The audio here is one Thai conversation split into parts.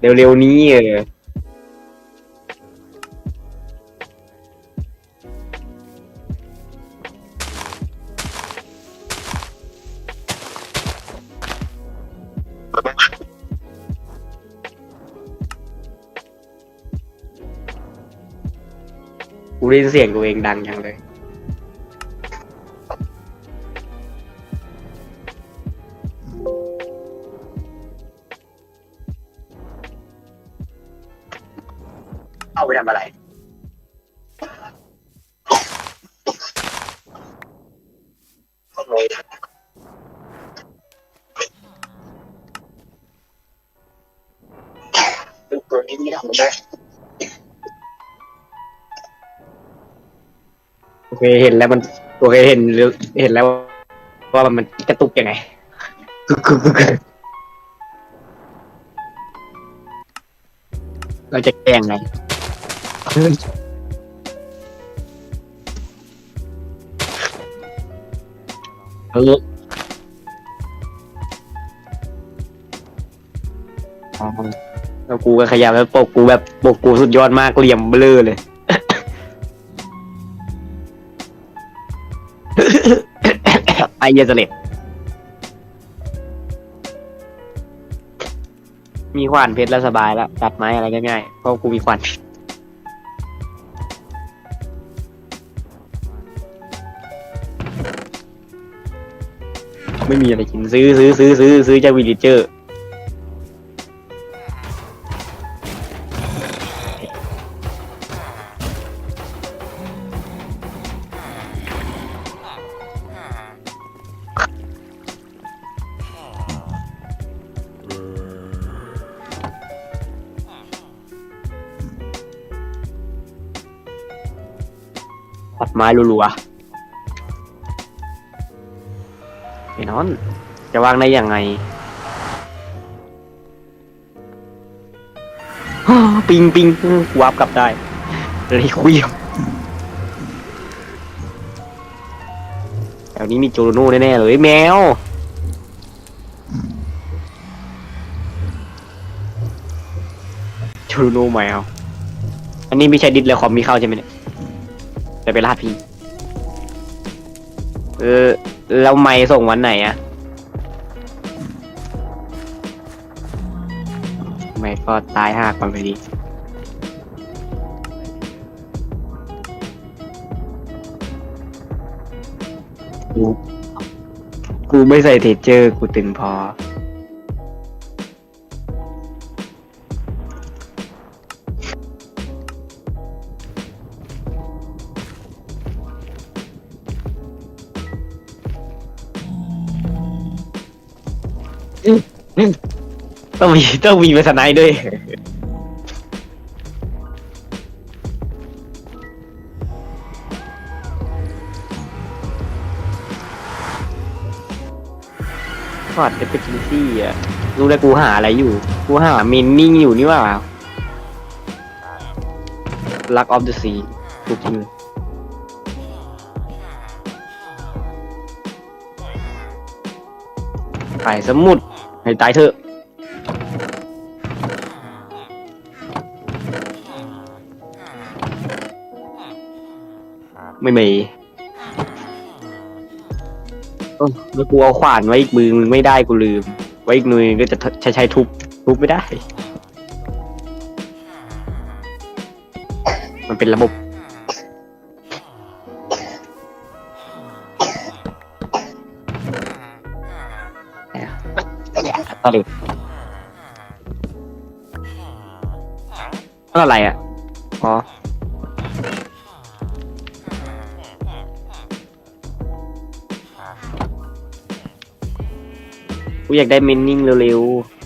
เร็วๆนี้เออกูได้ยินเสียงตัวเองดังจังเลย ตัวนี้ไม่ทำได้โอเคเห็นแล้วมันโอเคเห็นหรือเห็นแล้วว่ามันกระตุกยังไงเราจะแกล้งไง เฮ้ยเออแล้วกูก็ขยับแล้วปกกูแบบปกกูสุดยอดมากเหลี่ยมเบลอเลย ไอเยสเล็ตมีขวานเพชรแล้วสบายแล้วตัดไม้อะไรง่ายๆเพราะกูมีขวานเพชร ไม่มีอะไรกินซื้อซื้อซื้อซื้อซื้อจากวิลเลเจอร์ตัดไม้รัวๆ อ้นอน จะวางได้ยังไงปิงปิงวาร์ปกลับได้เลยคุยแถวนี้มีโจโรโน่แน่ๆเลยแมวโจโรโน่แมวอันนี้ไม่ใช่ดิสเลยคอมมีเข้าใช่ไหมเนี่ยจะไปลาดพี่เออ แล้วไม่ส่งวันไหนอะไม่ก็ตายห้าคนไปดี กู กูไม่ใส่เทเจอร์ กูตึงพอ ต้องมีต้องมีมาสนด์ด้วย พอดเอฟเฟกซี่อะรู้แล้วกูหาอะไรอยู่ กูหาเมนนิ่งอยู่นี่ว่าลักออฟเดอะซีกูจริง ไปสมุดให้ตายเถอะ ไม่มีเออแล้วกูเอาขวานไว้อีกมือมึงไม่ได้กูลืม ไว้อีกมือก็จะใช้ใช้ทุบทุบไม่ได้ มันเป็นระบบ ตอนนี้อะไรอะ อ๋อ กูอยากได้มินนิ่งเร็วๆ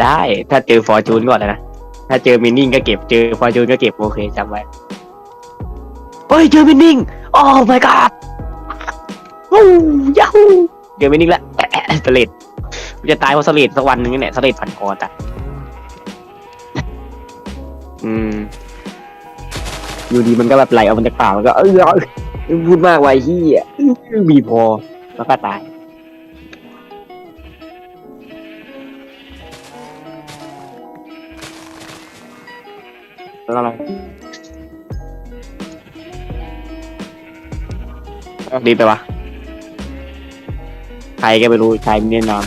ได้ ถ้าเจอฟอร์จูนก่อนนะ ถ้าเจอมินนิ่งก็เก็บ เจอฟอร์จูนก็เก็บ โอเคจำไว้ เฮ้ยเจอมินนิ่งโอ้ my god วู้ยาฮูเจอมินนิ่งแล้วสเลดจะตายเพราะสเลดสักวันหนึงนี่แหละสเลดพันคอตายอืมอยู่ดีมันก็แบบไหลออกมาจากปากมันก็เออพูดมากไว้ที่อะบีพอแล้วก็ตายแล้วอะไร ดีไปวะใครก็ไม่รู้ใครแน่นอน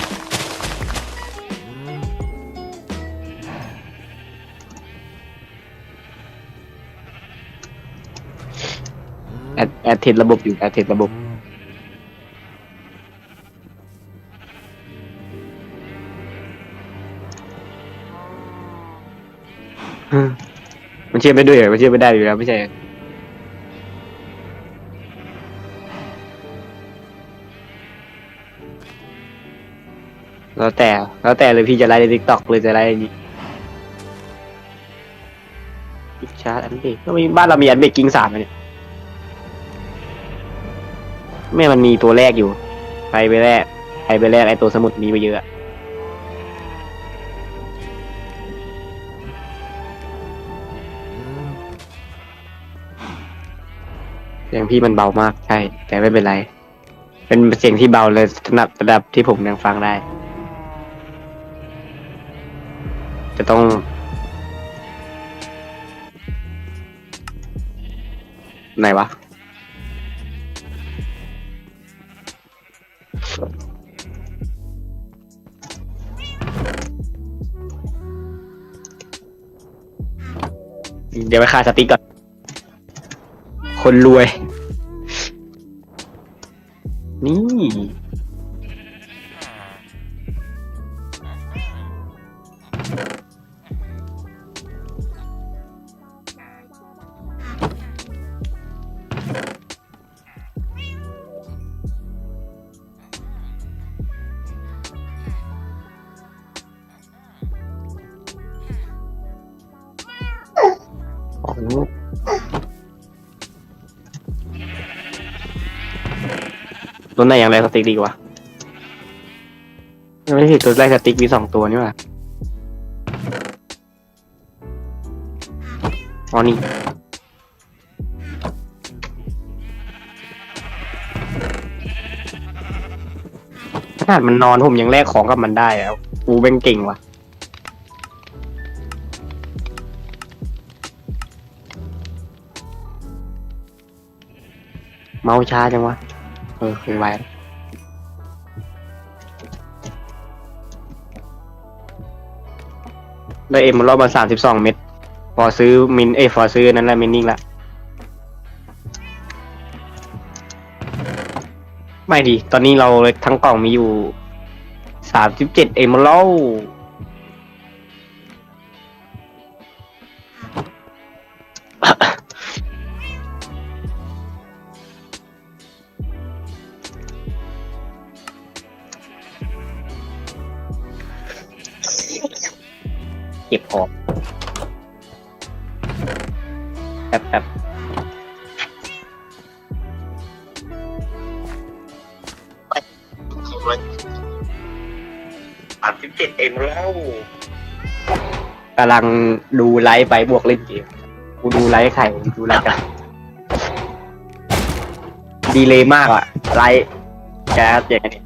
แอดแอดเทสระบบอยู่แอดเทสระบบมันเชื่อไม่ด้วยมันเชื่อไม่ได้อยู่แล้วไม่ใช่ แล้วแต่แล้วแต่เลยพี่จะไลฟ์ในทิกตอกเลยจะไลฟ์ในนี้อิจฉาอันเบกก็มีบ้านเรามีอันเบกกิ้งสามเนี่ยแม่มันมีตัวแรกอยู่ไปไปแรกไปไปแรกไอตัวสมุดมีไปเยอะเสียงพี่มันเบามากใช่ แต่ไม่เป็นไร เป็นเสียงที่เบาเลยสำหรับระดับที่ผมยังฟังได้ จะต้อง ไหนวะ เดี๋ยวไปคาสติกก่อน คนรวย นี่ ตัวไหนอย่างไรสติ๊กดีกว่าไม่ใช่ตัวแรกสติ๊กมีสองตัวนี่หว่าอ๋อนี่ขนาดมันนอนผมยังแลกของกับมันได้แล้วกูเป็นเก่งว่ะเมาช้าจังวะ เออคือไว้ได้เอ็มรอบมาสามสิบสองเม็ดพอซื้อมินเอยพอซื้อนั้นแหละมินนิ่งละ ไม่ดี ตอนนี้เราทั้งกล่องมีอยู่สามสิบเจ็ดเอ็มรอ เก็บของแป๊บแป๊บสามสิบเจ็ดเอ็มแล้วกำลังดูไลฟ์ไปบวกเล่นเกมกูดูไลฟ์ใครดูไลฟ์กันดีเลยมากอะ ไลฟ์แก๊สอย่างนี้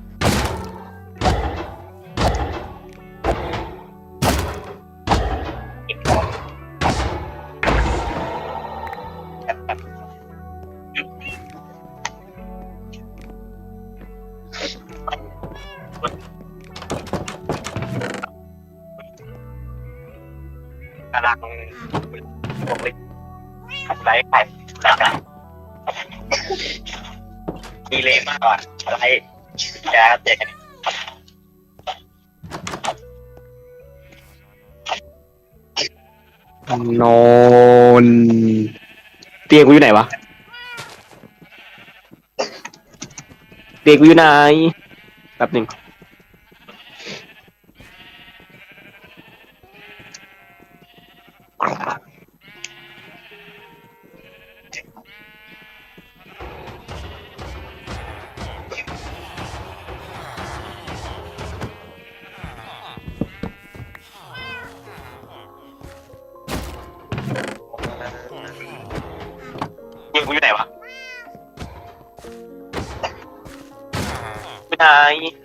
ดีเลยมากอะไลฟ์แก๊สอย่างนี้นอนเตียงกูอยู่ไหนวะ เตียงกูอยู่ไหนแป๊บหนึ่ง ไ